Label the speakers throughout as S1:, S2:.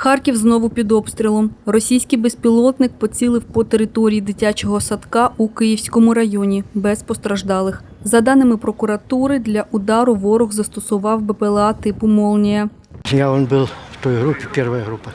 S1: Харків знову під обстрілом. Російський безпілотник поцілив по території дитячого садка у Київському районі без постраждалих. За даними прокуратури, для удару ворог застосував БПЛА типу «Молнія».
S2: Я він був в той групі, первая группа.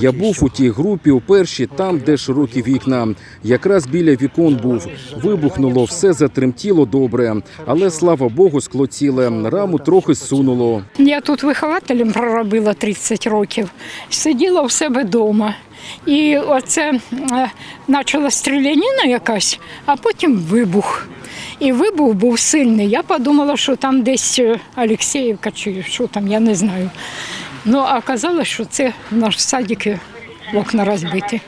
S3: Я був у тій групі у першій, там, де широкі вікна. Якраз біля вікон був. Вибухнуло, все затремтіло добре. Але слава Богу, скло ціле. Раму трохи зсунуло.
S4: Я тут вихователем проробила 30 років, сиділа у себе вдома. І оце е, почала стріляніна якась, а потім вибух. І вибух був сильний. Я подумала, що там десь е, Олексіївка чи що там, я не знаю. Ну, а оказалось, що це наш садик окна розбиті.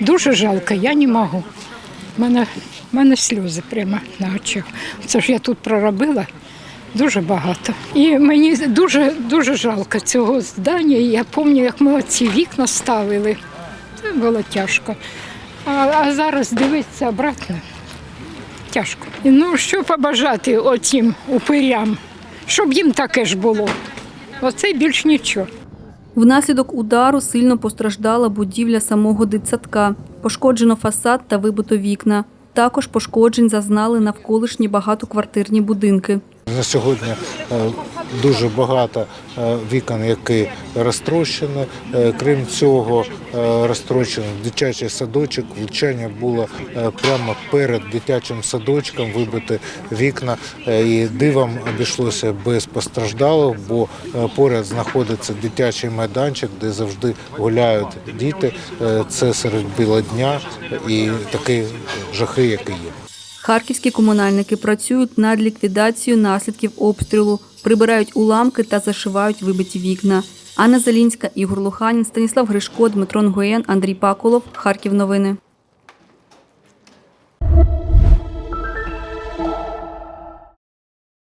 S4: Дуже жалко, я не можу. У мене, мене сльози прямо на очах. Це ж я тут проробила. Дуже багато. І мені дуже дуже жалко цього здання. Я пам'ятаю, як ми оці вікна ставили. Це було тяжко. А, а зараз дивитися обратно. Тяжко. Ну, що побажати оцім упирям, щоб їм таке ж було. Оце більш нічого.
S1: Внаслідок удару сильно постраждала будівля самого дитсадка. Пошкоджено фасад та вибито вікна. Також пошкоджень зазнали навколишні багатоквартирні будинки.
S5: На сьогодні е, дуже багато е, вікон, які розтрощені. Е, Крім цього, е, розтрощений дитячий садочок. Влучання було прямо перед дитячим садочком, вибити вікна. І дивом обійшлося без постраждалих, бо поряд знаходиться дитячий майданчик, де завжди гуляють діти. Це серед біла дня і такі жахи, які є.
S1: Харківські комунальники працюють над ліквідацією наслідків обстрілу, прибирають уламки та зашивають вибиті вікна. Анна Залінська, Ігор Луханін, Станіслав Гришко, Дмитро Гоєн, Андрій Паколов. Харків новини.